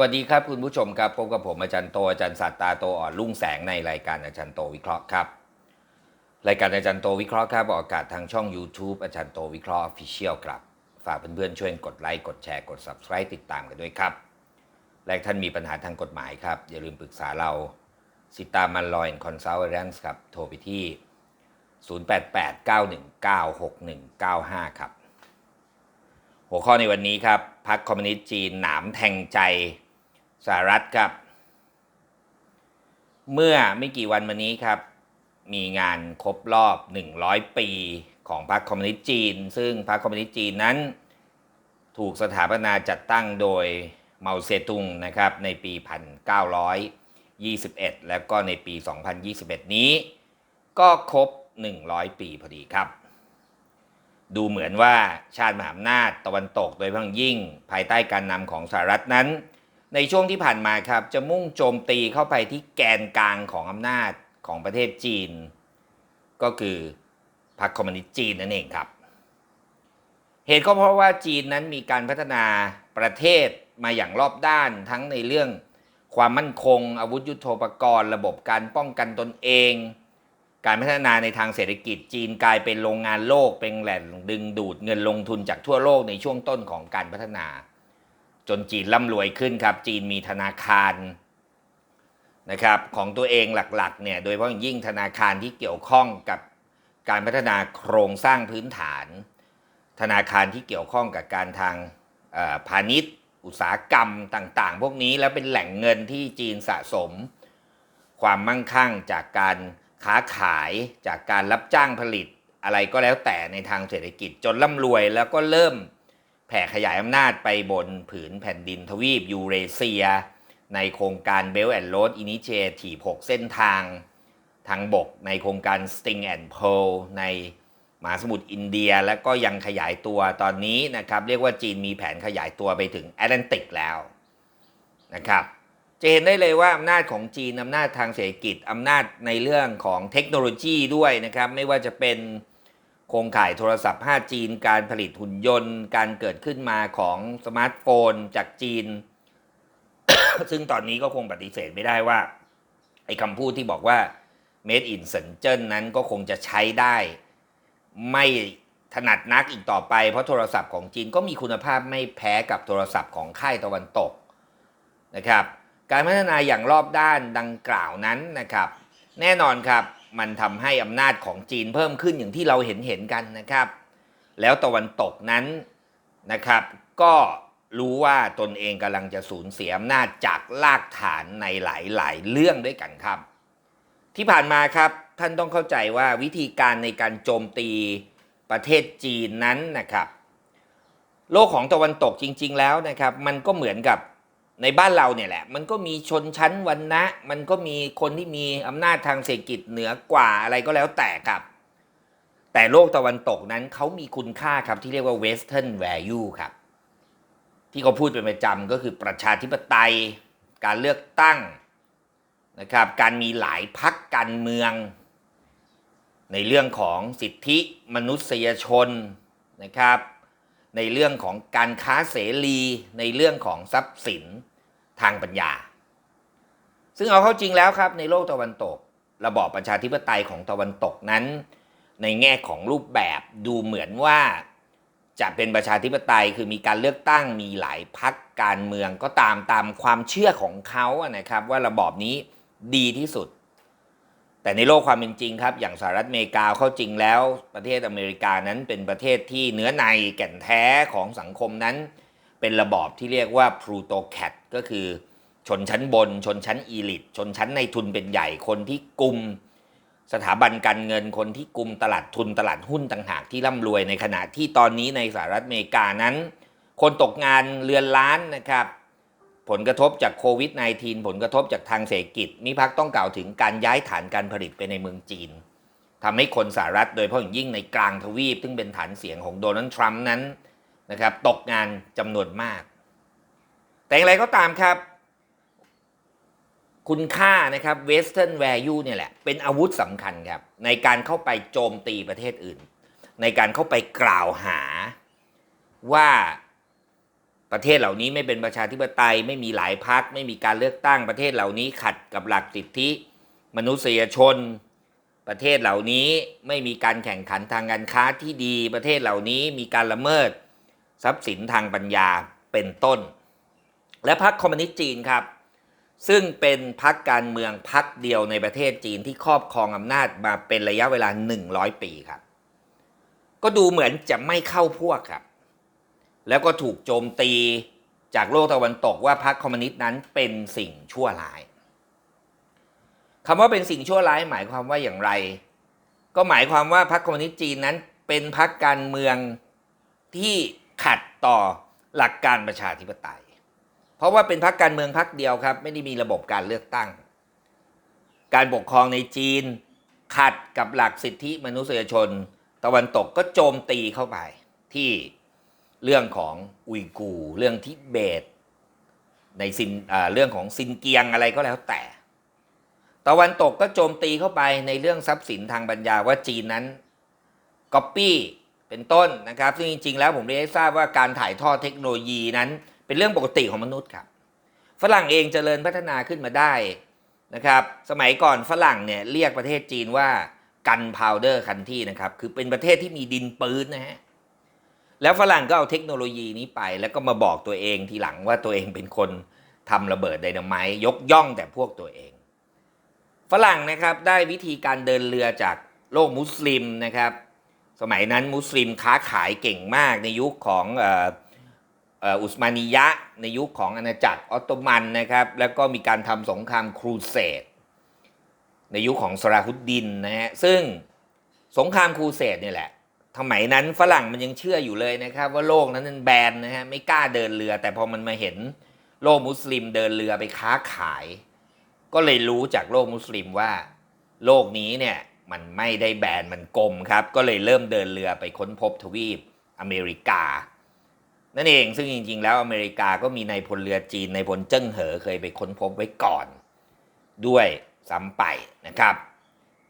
วัสดีครับคุณผู้ชมครับพบกับผมอาจารย์โตอาจารย์สัตตาโตอ่อนรุ่งแสงในรายการอาจารย์โตวิเคราะห์ครับ รายการอาจารย์โตวิเคราะห์ครับออกอากาศทางช่อง YouTube อาจารย์โตวิเคราะห์ Official ครับ ฝากเพื่อนๆช่วยกดไลค์กดแชร์กด Subscribe ติดตามกันด้วยครับ และท่านมีปัญหาทางกฎหมายครับ อย่าลืมปรึกษาเราสิตามันลอยคอนซัลแทนซ์ครับโทรไปที่ 0889196195 ครับ หัวข้อในวันนี้ครับพรรคคอมมิวนิสต์จีนหนามแทงใจ สหรัฐครับ เมื่อไม่กี่วันมานี้ครับ มีงานครบรอบ 100 ปีของพรรคคอมมิวนิสต์จีน ซึ่งพรรคคอมมิวนิสต์จีนนั้น ถูกสถาปนาจัดตั้งโดยเมาเซตุงนะครับในปี 1921 แล้วก็ในปี 2021 นี้ ก็ครบ 100 ปีพอดีครับ ดูเหมือนว่าชาติมหาอำนาจตะวันตกโดยเฉพาะยิ่งภายใต้การนำของสหรัฐนั้น ในช่วงที่ผ่านมาครับจะมุ่งโจมตีเข้าไปที่แกนกลางของอำนาจของประเทศจีน ก็คือพรรคคอมมิวนิสต์จีนนั่นเองครับเหตุก็เพราะว่าจีนนั้นมีการพัฒนาประเทศมาอย่างรอบด้านทั้งในเรื่องความมั่นคง อาวุธยุโทโธปกรณ์ ระบบการป้องกันตนเอง การพัฒนาในทางเศรษฐกิจจีนกลายเป็นโรงงานโลกเป็นแหล่งดึงดูดเงินลงทุนจากทั่วโลกในช่วงต้นของการพัฒนา จนจีนร่ำรวยขึ้นครับ จีนมีธนาคารนะครับของตัวเองหลักๆเนี่ยโดยเฉพาะยิ่งธนาคารที่เกี่ยวข้องกับการพัฒนาโครงสร้างพื้นฐาน ธนาคารที่เกี่ยวข้องกับการทางพาณิชย์ อุตสาหกรรมต่างๆ พวกนี้แล้วเป็นแหล่งเงินที่จีนสะสม ความมั่งคั่งจากการค้าขายจากการรับจ้างผลิตอะไรก็แล้วแต่ในทางเศรษฐกิจจนร่ำรวยแล้วก็เริ่ม แผ่ขยายอำนาจไปบนผืนแผ่นดินทวีปยูเรเซีย ในโครงการ Belt and Road Initiative 6 เส้นทางทางบกในโครงการ Sting and Pearl ในมหาสมุทรอินเดียและก็ยังขยายตัวตอนนี้นะครับ เรียกว่าจีนมีแผนขยายตัวไปถึงแอตแลนติกแล้วนะครับจะเห็นได้เลยว่าอำนาจของจีนอำนาจทางเศรษฐกิจอำนาจในเรื่องของเทคโนโลยีด้วยนะครับ ไม่ว่าจะเป็น โครงข่ายโทรศัพท์ 5G การผลิตหุ่นยนต์ การเกิดขึ้นมาของสมาร์ทโฟนจากจีน ซึ่งตอนนี้ก็คงปฏิเสธไม่ได้ว่า ไอ้คำพูดที่บอกว่า made in เซินเจิ้นนั้นก็คงจะใช้ได้ ไม่ถนัดนักอีกต่อไป เพราะโทรศัพท์ของจีนก็มีคุณภาพไม่แพ้กับโทรศัพท์ของค่ายตะวันตกนะครับ การพัฒนาอย่างรอบด้านดังกล่าวนั้นนะครับ แน่นอนครับ มันทำให้อำนาจของจีนเพิ่มขึ้นอย่างที่เราเห็นเห็นกันนะครับ แล้วตะวันตกนั้นนะครับ ก็รู้ว่าตนเองกำลังจะสูญเสียอำนาจจากลากฐานในหลายๆ เรื่องด้วยกันครับ ที่ผ่านมาครับท่านต้องเข้าใจว่าวิธีการในการโจมตีประเทศจีนนั้นนะครับ โลกของตะวันตกจริง ๆ แล้วนะครับ มันก็เหมือนกับ ในบ้านเราเนี่ยแหละ มันก็มีชนชั้นวรรณะมันก็มีคนที่มีอำนาจทางเศรษฐกิจเหนือกว่าอะไรก็แล้วแต่ครับ แต่โลกตะวันตกนั้นเขามีคุณค่าครับที่เรียกว่า Western value ครับ ที่เขาพูดเป็นประจำก็คือประชาธิปไตย การเลือกตั้งนะครับ การมีหลายพักการเมือง ในเรื่องของสิทธิมนุษยชนนะครับ ในเรื่องของการค้าเสรีในเรื่องของทรัพย์สินทางปัญญา ซึ่งเอาเข้าจริงแล้วครับ ในโลกตะวันตก ระบอบประชาธิปไตยของตะวันตกนั้น ในแง่ของรูปแบบดูเหมือนว่าจะเป็นประชาธิปไตยคือมีการเลือกตั้งมีหลายพักการเมืองก็ตามตามความเชื่อของเขานะครับ ว่าระบอบนี้ดีที่สุด แต่ในโลกความเป็นจริงครับ อย่างสหรัฐอเมริกาเข้าจริงแล้ว ประเทศอเมริกานั้นเป็นประเทศที่เนื้อในแก่นแท้ของสังคมนั้น เป็นระบอบที่เรียกว่าพลูโตแค t ก็คือชนชั้นบน ชนชั้นอีลิต ชนชั้นในทุนเป็นใหญ่คนที่กลุ่มสถาบันการเงินคนที่กลุ่มตลาดทุนตลาดหุ้นต่างหากที่ร่ำรวยในขณะที่ตอนนี้ในสหรัฐอเมริกานั้น คนตกงานเรือนล้านนะครับ ผลกระทบจากโควิด -19 ผลกระทบจากทางเศรษฐกิจมิพักต้องกล่าวถึงการย้ายฐานการผลิตไปในเมืองจีนทำให้คนสหรัฐโดยเฉพาะอย่างยิ่งในกลางทวีป ซึ่งเป็นฐานเสียงของโดนัลด์ทรัมป์นั้นนะครับตกงานจำนวนมาก แต่อย่างไรก็ตามครับ คุณค่านะครับ Western value เนี่ยแหละ เป็นอาวุธสำคัญครับ ในการเข้าไปโจมตีประเทศอื่น ในการเข้าไปกล่าวหาว่า ประเทศเหล่านี้ไม่เป็นประชาธิปไตยไม่มีหลายพรรคไม่มีการเลือกตั้งประเทศเหล่านี้ขัดกับหลักสิทธิ มนุษยชน ประเทศเหล่านี้ไม่มีการแข่งขันทางการค้าที่ดี ประเทศเหล่านี้มีการละเมิด ทรัพย์สินทางปัญญาเป็นต้น และพรรคคอมมิวนิสต์จีนครับ ซึ่งเป็นพรรคการเมืองพรรคเดียวในประเทศจีนที่ครอบครองอำนาจมาเป็นระยะเวลา 100 ปีครับ ก็ดูเหมือนจะไม่เข้าพวกครับ แล้วก็ถูกโจมตีจากโลกตะวันตกว่าพรรคคอมมิวนิสต์นั้นเป็นสิ่งชั่วร้ายคำว่าเป็นสิ่งชั่วร้ายหมายความว่าอย่างไร ก็หมายความว่าพรรคคอมมิวนิสต์จีนนั้นเป็นพรรคการเมืองที่ขัดต่อหลักการประชาธิปไตย เพราะว่าเป็นพรรคการเมืองพรรคเดียวครับ ไม่ได้มีระบบการเลือกตั้ง การปกครองในจีน ขัดกับหลักสิทธิมนุษยชน ตะวันตกก็โจมตีเข้าไปที่ เรื่องของอุยกูร์เรื่องทิเบต ในซินเรื่องของซินเกียงอะไรก็แล้วแต่ ตะวันตกก็โจมตีเข้าไปในเรื่องทรัพย์สินทางปัญญาว่าจีนนั้นก๊อปปี้เป็นต้นนะครับ ซึ่งจริงๆแล้วผมได้ทราบว่าการถ่ายทอดเทคโนโลยีนั้น เป็นเรื่องปกติของมนุษย์ครับฝรั่งเองเจริญพัฒนาขึ้นมาได้นะครับ สมัยก่อนฝรั่งเนี่ยเรียกประเทศจีนว่ากันพาวเดอร์คันที่นะครับ คือเป็นประเทศที่มีดินปืนนะฮะ แล้วฝรั่งก็เอาเทคโนโลยีนี้ไป แล้วก็มาบอกตัวเองทีหลังว่าตัวเองเป็นคนทำระเบิดไดนาไมต์ยกย่องแต่พวกตัวเอง ฝรั่งนะครับได้วิธีการเดินเรือจากโลกมุสลิมนะครับ สมัยนั้นมุสลิมค้าขายเก่งมากในยุคของอุสมานียะในยุคของอาณาจักรออตโตมันนะครับ แล้วก็มีการทำสงครามครูเสดในยุคของสราฮุดดินนะฮะซึ่งสงครามครูเสดเนี่ยแหละ สมัยนั้นฝรั่งมันยังเชื่ออยู่เลยนะครับ ว่าโลกนั้นมันแบนนะฮะไม่กล้าเดินเรือ แต่พอมันมาเห็นโลกมุสลิมเดินเรือไปค้าขาย ก็เลยรู้จากโลกมุสลิมว่า โลกนี้เนี่ยมันไม่ได้แบนมันกลมครับ ก็เลยเริ่มเดินเรือไปค้นพบทวีปอเมริกา นั่นเองซึ่งจริง ๆ แล้วอเมริกาก็มีในายพลเรือจีนในายพลเจิ้งเหอเคยไปค้นพบไว้ก่อน ด้วยซ้ำไปนะครับ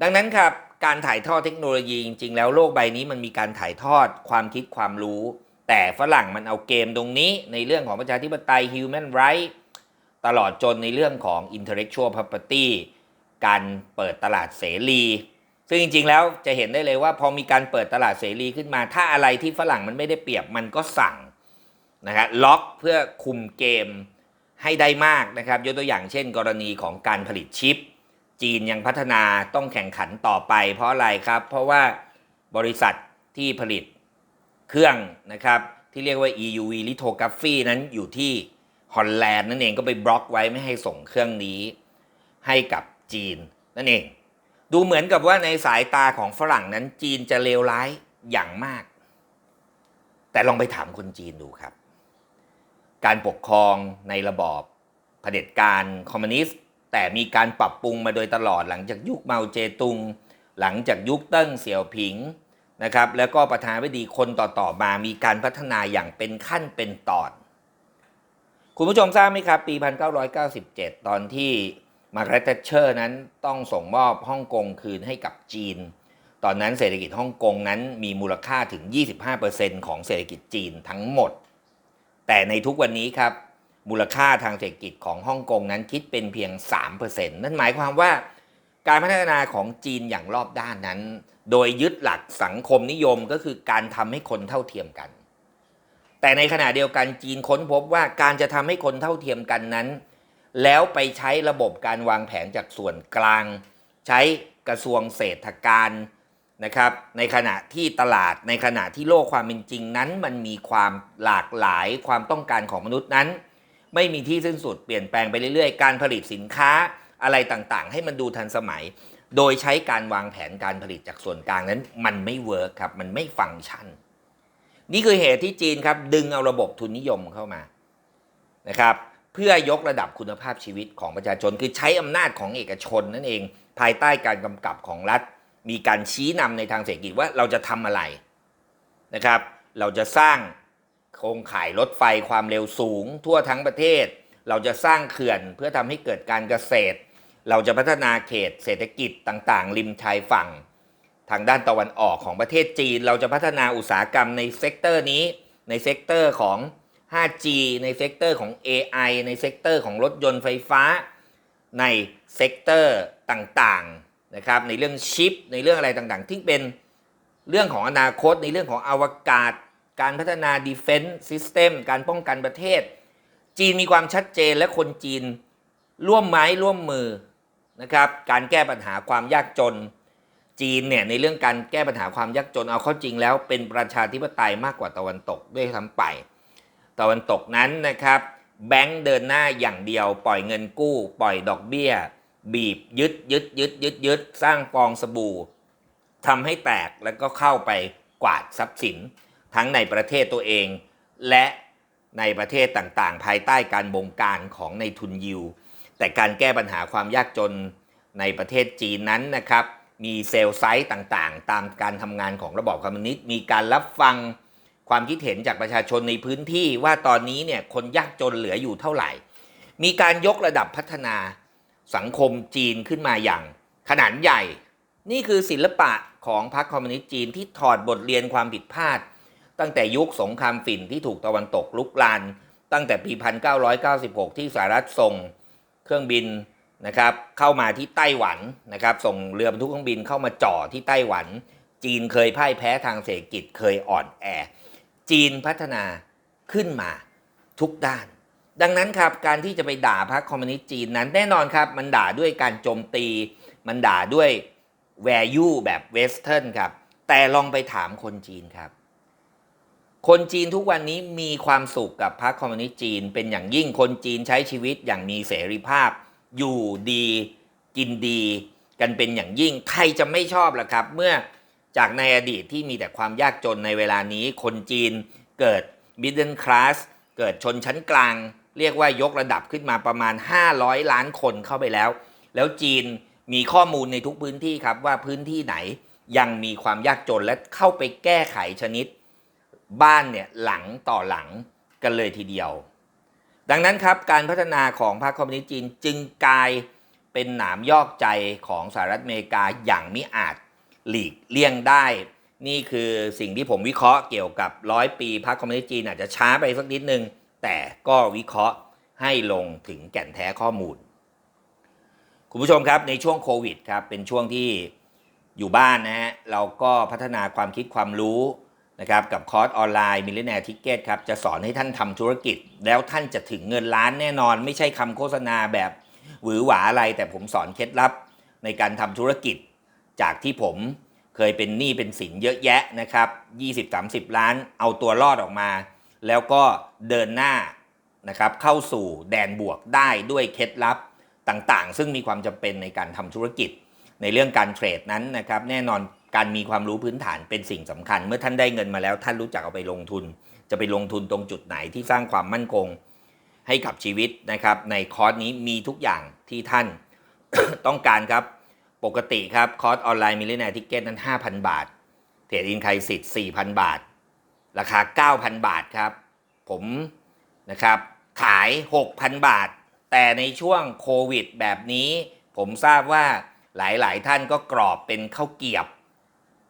ดังนั้นครับ การถ่ายทอดเทคโนโลยีจริงๆ แล้วโลกใบนี้มันมีการถ่ายทอดความคิดความรู้ แต่ฝรั่งมันเอาเกมตรงนี้ในเรื่องของประชาธิปไตย human right ตลอดจนในเรื่องของ intellectual property การเปิดตลาดเสรี ซึ่งจริงๆ แล้วจะเห็นได้เลยว่าพอมีการเปิดตลาดเสรีขึ้นมา ถ้าอะไรที่ฝรั่งมันไม่ได้เปรียบมันก็สั่งนะครับล็อกเพื่อคุมเกมให้ได้มากนะครับ ยกตัวอย่างเช่น กรณีของการผลิตชิป จีนยังพัฒนาต้องแข่งขันต่อไป เพราะอะไรครับ เพราะว่าบริษัทที่ผลิตเครื่องนะครับ ที่เรียกว่า EUV lithography นั้นอยู่ที่ฮอลแลนด์นั่นเองก็ไปบล็อกไว้ไม่ให้ส่งเครื่องนี้ ให้กับจีนนั่นเอง ดูเหมือนกับว่าในสายตาของฝรั่งนั้นจีนจะเลวร้ายอย่างมาก แต่ลองไปถามคนจีนดูครับ การปกครองในระบอบเผด็จการคอมมิวนิสต์ แต่มีการปรับปรุงมาโดยตลอดหลังจากยุคเมาเจตุง หลังจากยุคเติ้งเสี่ยวผิงนะครับ แล้วก็ประธานาธิบดีคนต่อๆมามีการพัฒนาอย่างเป็นขั้นเป็นตอน คุณผู้ชมทราบไหมครับ ปี 1997 ตอนที่มาร์กเร็ตเชอร์นั้นต้องส่งมอบฮ่องกงคืนให้กับจีน ตอนนั้นเศรษฐกิจฮ่องกงนั้นมีมูลค่าถึง 25%ของเศรษฐกิจจีนทั้งหมด แต่ในทุกวันนี้ครับ มูลค่าทางเศรษฐกิจของฮ่องกงนั้นคิดเป็นเพียง 3%นั่นหมายความว่าการพัฒนาของจีนอย่างรอบด้านนั้น โดยยึดหลักสังคมนิยมก็คือการทำให้คนเท่าเทียมกัน แต่ในขณะเดียวกันจีนค้นพบว่าการจะทำให้คนเท่าเทียมกันนั้น แล้วไปใช้ระบบการวางแผนจากส่วนกลาง ใช้กระทรวงเศรษฐการนะครับในขณะที่ตลาดในขณะที่โลกความเป็นจริงนั้น มันมีความหลากหลายความต้องการของมนุษย์นั้น ไม่มีที่สิ้นสุดเปลี่ยนแปลงไปเรื่อยๆ การผลิตสินค้าอะไรต่างๆ ให้มันดูทันสมัย โดยใช้การวางแผนการผลิตจากส่วนกลางนั้น มันไม่เวิร์คครับ มันไม่ฟังก์ชัน นี่คือเหตุที่จีนครับ ดึงเอาระบบทุนนิยมเข้ามานะครับเพื่อยกระดับคุณภาพชีวิตของประชาชน คือใช้อำนาจของเอกชนนั่นเอง ภายใต้การกำกับของรัฐ มีการชี้นำในทางเศรษฐกิจว่าเราจะทำอะไรนะครับ เราจะสร้าง โครงข่ายรถไฟความเร็วสูง ทั่วทั้งประเทศ เราจะสร้างเขื่อนเพื่อทำให้เกิดการเกษตร เราจะพัฒนาเขตเศรษฐกิจต่างๆ ริมชายฝั่ง ทางด้านตะวันออกของประเทศจีน เราจะพัฒนาอุตสาหกรรมในเซกเตอร์นี้ ในเซกเตอร์ของ 5G ในเซกเตอร์ของ AI ในเซกเตอร์ของรถยนต์ไฟฟ้า ในเซกเตอร์ต่างๆนะครับ ในเรื่องชิป ในเรื่องอะไรต่างๆ ที่เป็นเรื่องของอนาคต ในเรื่องของอวกาศ การพัฒนา Defense System การป้องกันประเทศ จีนมีความชัดเจนและคนจีนร่วมไม้ร่วมมือนะครับการแก้ปัญหาความยากจน จีนเนี่ยในเรื่องการแก้ปัญหาความยากจนเอาเข้าจริงแล้วเป็นประชาธิปไตยมากกว่าตะวันตกด้วยซ้ำไป ตะวันตกนั้นนะครับแบงก์เดินหน้าอย่างเดียว ปล่อยเงินกู้ ปล่อยดอกเบี้ย บีบยึดยึดยึดยึดยึดสร้างฟองสบู่ทำให้แตกแล้วก็เข้าไปกวาดทรัพย์สิน ทั้งในประเทศตัวเอง และในประเทศต่างๆ ภายใต้การบงการของในทุนยิว แต่การแก้ปัญหาความยากจนในประเทศจีนนั้นนะครับมีเซลล์ไซต์ต่างๆ ตามการทำงานของระบอบคอมมิวนิสต์มีการรับฟังความคิดเห็นจากประชาชนในพื้นที่ว่าตอนนี้เนี่ยคนยากจนเหลืออยู่เท่าไหร่ มีการยกระดับพัฒนาสังคมจีนขึ้นมาอย่าง ขนาดใหญ่ นี่คือศิลปะของพรรคคอมมิวนิสต์จีนที่ถอดบทเรียนความผิดพลาด ตั้งแต่ยุคสงครามฝิ่นที่ถูกตะวันตกลุกลาน ตั้งแต่ปี 1996 ที่สหรัฐส่งเครื่องบินนะครับเข้ามาที่ไต้หวันนะครับส่งเรือบรรทุกเครื่องบินเข้ามาจ่อที่ไต้หวัน จีนเคยพ่ายแพ้ทางเศรษฐกิจเคยอ่อนแอ จีนพัฒนาขึ้นมาทุกด้าน ดังนั้นครับการที่จะไปด่าพรรคคอมมิวนิสต์จีนนั้นแน่นอนครับ มันด่าด้วยการโจมตี มันด่าด้วย value แบบเวสเทิร์นครับแต่ลองไปถามคนจีนครับ คนจีนทุกวันนี้มีความสุขกับพรรคคอมมิวนิสต์จีน เป็นอย่างยิ่งคนจีนใช้ชีวิตอย่างมีเสรีภาพ อยู่ดีกินดีกันเป็นอย่างยิ่ง ใครจะไม่ชอบล่ะครับ เมื่อจากในอดีตที่มีแต่ความยากจนในเวลานี้ คนจีนเกิด middle class เกิดชนชั้นกลาง เรียกว่ายกระดับขึ้นมาประมาณ 500 ล้านคนเข้าไปแล้ว แล้วจีนมีข้อมูลในทุกพื้นที่ครับว่าพื้นที่ไหนยังมีความยากจนและเข้าไปแก้ไขชนิด บ้านเนี่ยหลังต่อหลังกันเลยทีเดียว ดังนั้นครับการพัฒนาของพรรคคอมมิวนิสต์จีนจึงกลายเป็นหนามยอกใจของสหรัฐอเมริกาอย่างมิอาจหลีกเลี่ยงได้ นี่คือสิ่งที่ผมวิเคราะห์เกี่ยวกับร้อยปีพรรคคอมมิวนิสต์จีนอาจจะช้าไปสักนิดนึง แต่ก็วิเคราะห์ให้ลงถึงแก่นแท้ข้อมูล คุณผู้ชมครับในช่วงโควิดครับเป็นช่วงที่อยู่บ้านนะฮะเราก็พัฒนาความคิดความรู้ นะครับกับคอร์สออนไลน์มิลเลนแนร์ทิเกตครับจะสอนให้ท่านทำธุรกิจ แล้วท่านจะถึงเงินล้านแน่นอน ไม่ใช่คำโฆษณาแบบหวือหวาอะไร แต่ผมสอนเคล็ดลับในการทำธุรกิจ จากที่ผมเคยเป็นหนี้เป็นสินเยอะแยะนะครับ20-30 ล้านเอาตัวรอดออกมา แล้วก็เดินหน้านะครับเข้าสู่แดนบวกได้ด้วยเคล็ดลับต่างๆ ซึ่งมีความจำเป็นในการทำธุรกิจ ในเรื่องการเทรดนั้นนะครับแน่นอน การมีความรู้พื้นฐานเป็นสิ่งสำคัญ เมื่อท่านได้เงินมาแล้วท่านรู้จักเอาไปลงทุน จะไปลงทุนตรงจุดไหนที่สร้างความมั่นคงให้กับชีวิตนะครับ ในคอร์สนี้มีทุกอย่างที่ท่านต้องการครับปกติครับคอร์สออนไลน์มิลเลนแนทิเก็ตนั้น 5,000 บาท เทรดอินไคสิทธิ์4,000 บาท ราคา 9,000 บาทครับ ผมนะครับขาย 6,000 บาท แต่ในช่วงโควิดแบบนี้ ผมทราบว่าหลายๆ ท่านก็กรอบเป็นข้าวเกียบ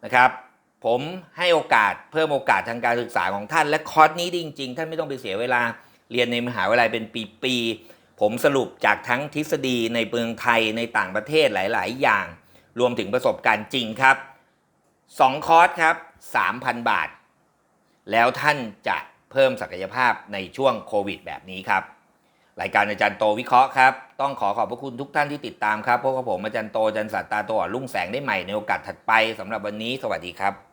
นะครับ ผมให้โอกาสเพิ่มโอกาสทางการศึกษาของท่าน และคอร์สนี้จริง ๆ ท่านไม่ต้องไปเสียเวลาเรียนในมหาวิทยาลัยเป็นปีๆผมสรุปจากทั้งทฤษฎีในเมืองไทยในต่างประเทศหลาย ๆ อย่าง รวมถึงประสบการณ์จริงครับ 2 คอร์สครับ 3,000 บาท แล้วท่านจะเพิ่มศักยภาพในช่วงโควิดแบบนี้ครับ รายการอาจารย์โตวิเคราะห์ครับ ต้องขอขอบพระคุณทุกท่านที่ติดตามครับพบกับผมอาจารย์โตอาจารย์สัตตาโตรุ่งแสงได้ใหม่ในโอกาสถัดไปสำหรับวันนี้ สวัสดีครับ